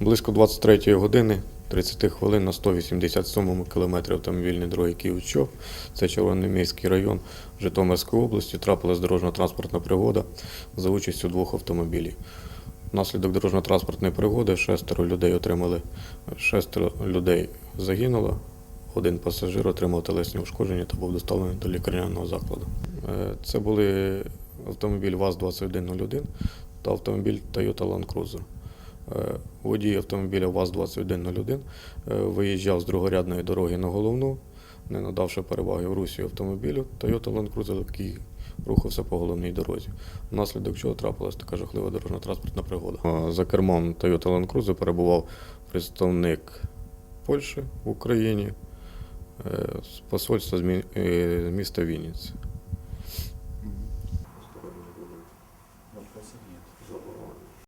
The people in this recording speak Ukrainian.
Близько 23 години 30 хвилин на 187-му кілометрі автомобільної дороги Київ-Чоп, це Червономірський район Житомирської області, трапилась дорожньо-транспортна пригода за участю двох автомобілів. Внаслідок дорожньо-транспортної пригоди шестеро людей отримали, шестеро людей загинуло, один пасажир отримав телесні ушкодження та був доставлений до лікарняного закладу. Е, Це були автомобіль ВАЗ-2101 та автомобіль Toyota Land Cruiser. Е, Водій автомобіля ВАЗ-2101 е, виїжджав з другорядної дороги на головну, не надавши переваги в русі автомобілю Toyota Land Cruiser, який рухався по головній дорозі. Внаслідок чого трапилася така жахлива дорожньо-транспортна пригода. Е, За кермом Toyota Land Cruiser перебував представник Польщі в Україні з посольства з з міста Вінниці. Вопросов нет.